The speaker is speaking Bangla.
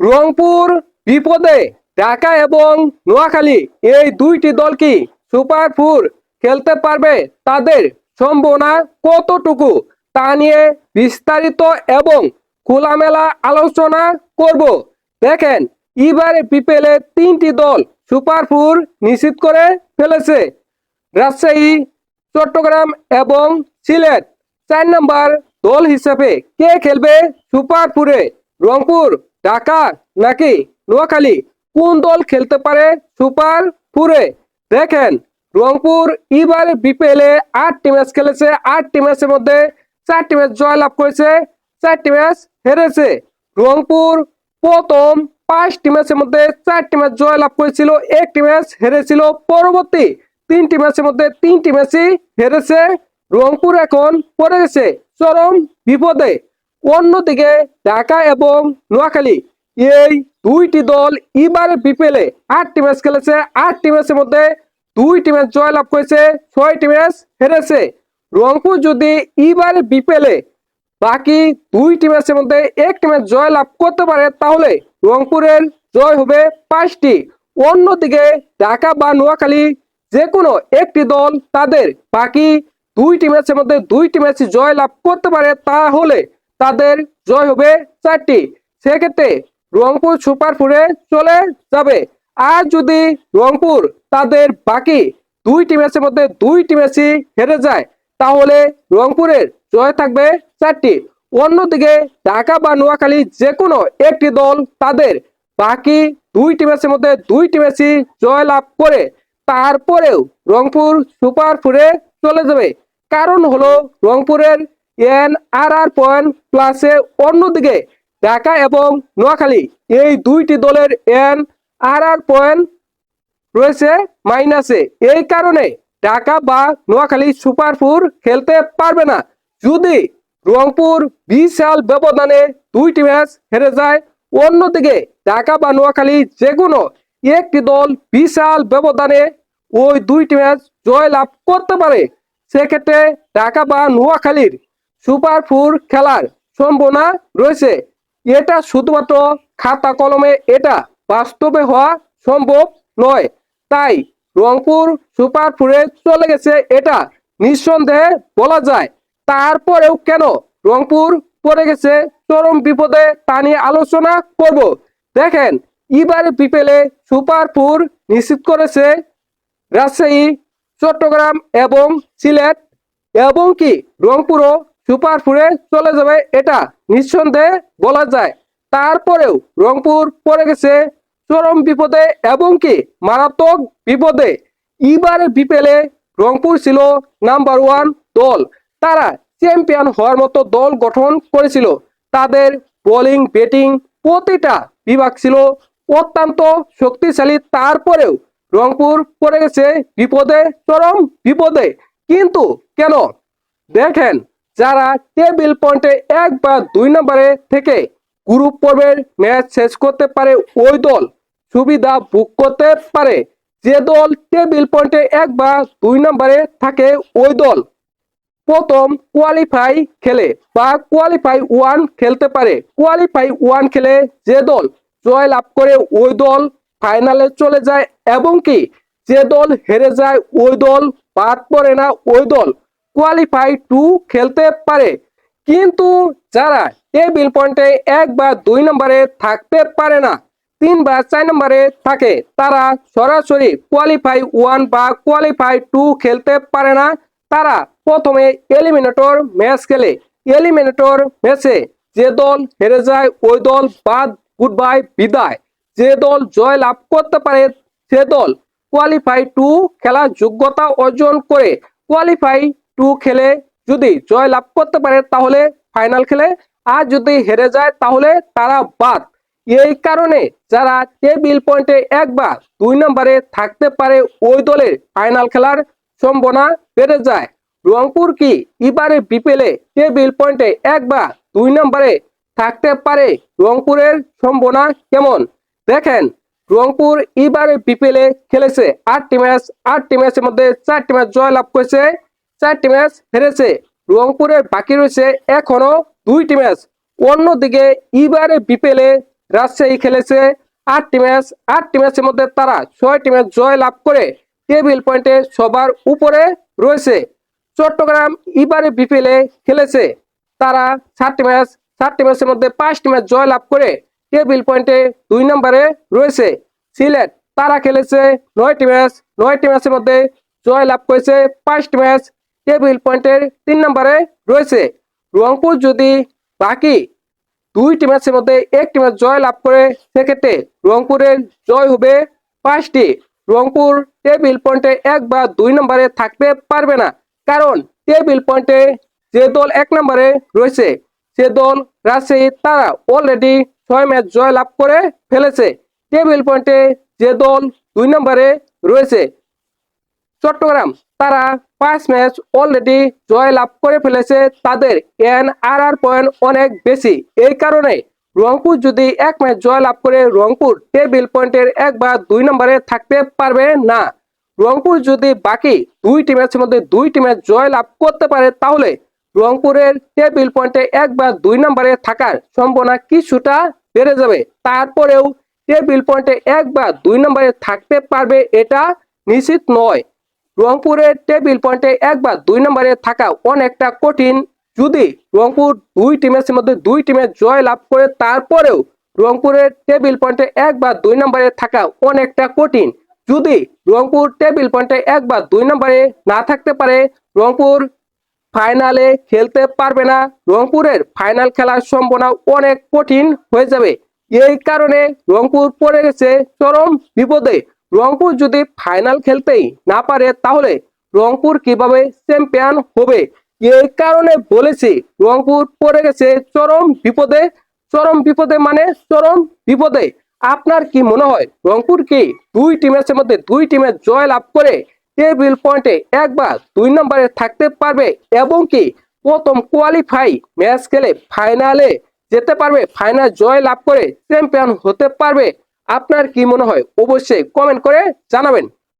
রংপুর বিপদে ঢাকা এবং নোয়াখালী এই দুইটি দল কি সুপার ফোর খেলতে পারবে? তাদের সম্ভাবনা কতটুকু? তা নিয়ে বিস্তারিত এবং খোলামেলা আলোচনা করব। দেখেন, এবারে বিপিএলে তিনটি দল সুপার ফোর নিশ্চিত করে ফেলেছে। রাজশাহী, চট্টগ্রাম এবং সিলেট। চার নম্বর দল হিসেবে কে খেলবে সুপার ফোরে? রংপুর ঢাকা নাকি নোয়াখালী? কোন দল খেলতে পারে সুপার ফোরে? দেখেন, রংপুর এবারে বিপিএলে আটটি ম্যাচ খেলেছে। আটটি ম্যাচের মধ্যে চারটি ম্যাচ জয়লাভ করেছে, চারটি ম্যাচ হেরেছে। রংপুর প্রথম পাঁচটি ম্যাচের মধ্যে চারটি ম্যাচ জয়লাভ করেছিল, একটি ম্যাচ হেরেছিল পরবর্তী তিনটি ম্যাচের মধ্যে তিনটি ম্যাচই হেরেছে। রংপুর এখন পড়ে গেছে চরম বিপদে। অন্যদিকে ঢাকা এবং নোয়াখালী, এই দুইটি দল এবারে বিপিএলে আটটি ম্যাচ খেলেছে। আটটি ম্যাচের মধ্যে দুইটি ম্যাচ জয়লাভ করেছে, ছয়টি ম্যাচ হেরেছে। রংপুর যদি এবারে বিপিএলে বাকি দুইটি ম্যাচের মধ্যে একটি ম্যাচ জয় লাভ করতে পারে, তাহলে রংপুরের জয় হবে পাঁচটি। অন্যদিকে ঢাকা বা নোয়াখালী যে কোনো একটি দল তাদের বাকি দুইটি ম্যাচের মধ্যে দুইটি ম্যাচ জয় লাভ করতে পারে, তাহলে তাদের জয় হবে চারটি। সেক্ষেত্রে রংপুর সুপার ফোরে চলে যাবে। আর যদি রংপুর তাদের বাকি দুইটি ম্যাচের মধ্যে দুইটি ম্যাচই হেরে যায়, তাহলে রংপুরের জয় থাকবে চারটি। অন্যদিকে ঢাকা বা নোয়াখালী যে কোনো একটি দল তাদের বাকি দুইটি ম্যাচের মধ্যে দুইটি ম্যাচই জয় লাভ করে, তারপরেও রংপুর সুপার ফোরে চলে যাবে। কারণ হলো রংপুরের এন আর আর পয়েন্ট প্লাসে অন্যদিকে ঢাকা এবং নোয়াখালী, এই দুইটি দলের এন আর আর পয়েন্ট রয়েছে মাইনাসে। এই কারণে ঢাকা বা নোয়াখালী সুপার ফোর খেলতে পারবে না। যদি রংপুর বিশাল ব্যবধানে দুইটি ম্যাচ হেরে যায়, অন্যদিকে ঢাকা বা নোয়াখালী যে কোনো একটি দল বিশাল ব্যবধানে ওই দুইটি ম্যাচ জয় লাভ করতে পারে, সেক্ষেত্রে ঢাকা বা নোয়াখালীর সুপার ফোর খেলার সম্ভাবনা রয়েছে। এটা শুধুমাত্র খাতা কলমে এটা বাস্তবে হওয়া সম্ভব নয়। তাই রংপুর সুপার ফোরে চলে গেছে এটা নিঃসন্দেহে বলা যায়। তারপরেও কেন রংপুর পড়ে গেছে চরম বিপদে তা নিয়ে আলোচনা করব। দেখেন, এবারে বিপেলে সুপার ফোর নিশ্চিত করেছে রাজশাহী, চট্টগ্রাম এবং সিলেট এবং কি রংপুরও সুপার ফোরে চলে যাবে এটা। নিঃসন্দেহে বলা যায়, তারপরেও রংপুর পড়ে গেছে চরম বিপদে এবং কি মারাত্মক বিপদে। এবারে বিপেলে রংপুর ছিল নাম্বার ওয়ান দল। তারা চ্যাম্পিয়ন হওয়ার মতো দল গঠন করেছিল। তাদের বোলিং ব্যাটিং প্রতিটা বিভাগ ছিল অত্যন্ত শক্তিশালী। তারপরেও রংপুর পড়ে গেছে বিপদে, চরম বিপদে। কিন্তু কেন? দেখেন যারা টেবিল পয়েন্টে এক বা দুই নম্বরে থেকে গ্রুপ পর্বের ম্যাচ শেষ করতে পারে, ওই দল সুবিধা বুক করতে পারে। যে দল টেবিল পয়েন্টে এক বা দুই নম্বরে থাকে, ওই দল প্রথম কোয়ালিফাই খেলে বা কোয়ালিফাই ওয়ান খেলতে পারে। কোয়ালিফাই ওয়ান খেলে যে দল জয় লাভ করে, ওই দল ফাইনালে চলে যায়। এবং কি? যে দল হেরে যায়, ওই দল বাদ পড়ে না, ওই দল কোয়ালিফাই টু খেলতে পারে। কিন্তু যারা টেবিল পয়েন্টে এক বা দুই নম্বরে থাকতে পারে না, তিন বা চার নম্বরে থাকে, তারা সরাসরি কোয়ালিফাই ওয়ান বা কোয়ালিফাই টু খেলতে পারে না। তারা প্রথমে এলিমিনেটর ম্যাচ খেলে। এলিমিনেটর ম্যাচে যে দল হেরে যায়, ওই দল বাদ গুড বাই বিদায়। যে দল জয় লাভ করতে পারে, সে দল কোয়ালিফাই টু খেলার যোগ্যতা অর্জন করে। কোয়ালিফাই টু খেলে যদি জয় লাভ করতে পারে তাহলে ফাইনাল খেলে। আর যদি হেরে যায় তাহলে তারা বাদ। এই কারণে যারা টেবিল পয়েন্টে এক বা দুই নম্বরে থাকতে পারে, ওই দলের ফাইনাল খেলার সম্ভাবনা বেড়ে যায়। রংপুর কি এবারে বিপেলে টেবিল পয়েন্টে এক বা দুই নম্বরে থাকতে পারে? রংপুরের সম্ভাবনা কেমন? দেখেন, রংপুর এবারে বিপিএলে খেলেছে আটটি ম্যাচ আটটি ম্যাচের মধ্যে চারটি ম্যাচ জয় লাভ করেছে। চারটি ম্যাচ হেরেছে। রংপুরের বাকি রয়েছে এখনও দুইটি ম্যাচ। অন্যদিকে এবারে বিপিএলে রাজশাহী খেলেছে আটটি ম্যাচ। আটটি ম্যাচের মধ্যে তারা ছয়টি ম্যাচ জয় লাভ করে টেবিল পয়েন্টে সবার উপরে রয়েছে। চট্টগ্রাম এবারে বিপিএলে খেলেছে। তারা সাতটি ম্যাচ সাতটি ম্যাচের মধ্যে পাঁচটি ম্যাচ জয় লাভ করে টেবিল পয়েন্টে দুই নম্বরে রয়েছে। সিলেট, তারা খেলেছে নয়টি ম্যাচ নয়টি ম্যাচের মধ্যে জয় লাভ করেছে পাঁচটি ম্যাচ। টেবিল পয়েন্টের তিন নম্বরে রয়েছে। রংপুর যদি বাকি দুইটি ম্যাচের মধ্যে একটি ম্যাচ জয় লাভ করে, সেক্ষেত্রে রংপুরের জয় হবে পাঁচটি। রংপুর টেবিল পয়েন্টে এক বা দুই নম্বরে থাকতে পারবে না। কারণ টেবিল পয়েন্টে যে দল এক নম্বরে রয়েছে, সে দল রাজশাহী তারা অলরেডি ছয় ম্যাচ জয় লাভ করে ফেলেছে। টেবিল পয়েন্টে যে দল দুই নম্বরে রয়েছে চট্টগ্রাম, তারা পাঁচ ম্যাচ অলরেডি জয় লাভ করে ফেলেছে। তাদের এন আর আর পয়েন্ট অনেক বেশি। এই কারণে রংপুর যদি এক ম্যাচ জয় লাভ করে, রংপুর টেবিল পয়েন্টের এক বা দুই নম্বরে থাকতে পারবে না। রংপুর যদি বাকি দুইটি ম্যাচের মধ্যে দুইটি ম্যাচ জয় লাভ করতে পারে, তাহলে রংপুরের টেবিল পয়েন্টে এক বা দুই নম্বরে থাকার সম্ভাবনা কিছুটা বেড়ে যাবে। তারপরেও টেবিল পয়েন্টে এক বা দুই নম্বরে থাকতে পারবে এটা নিশ্চিত নয়। রংপুরের টেবিল পয়েন্টে এক বা দুই নম্বরে থাকা অনেকটা কঠিন। যদি রংপুর দুই টিমের মধ্যে দুই টিমে জয় লাভ করে, তারপরেও রংপুরের টেবিল পয়েন্টে এক বা দুই নম্বরে থাকা অনেকটা কঠিন। যদি রংপুর টেবিল পয়েন্টে এক বা দুই নম্বরে না থাকতে পারে, রংপুর ফাইনালে খেলতে পারবে না। রংপুরের ফাইনাল খেলার সম্ভাবনা অনেক কঠিন হয়ে যাবে। এই কারণে রংপুর পড়ে গেছে চরম বিপদে। রংপুর যদি ফাইনাল খেলতেই না পারে, তাহলে রংপুর কীভাবে চ্যাম্পিয়ন হবে? এই কারণে বলেছি, রংপুর পড়ে গেছে চরম বিপদে। চরম বিপদে মানে চরম বিপদে। আপনার কি মনে হয়, রংপুর কি দুইটি ম্যাচের মধ্যে দুই টিমের জয় লাভ করে টেবিল পয়েন্টে একবার দুই নম্বরে থাকতে পারবে এবং কি প্রথম কোয়ালিফাই ম্যাচ খেলে ফাইনালে যেতে পারবে ফাইনাল জয় লাভ করে চ্যাম্পিয়ন হতে পারবে? আপনার কি মনে হয়? অবশ্যই কমেন্ট করে জানাবেন।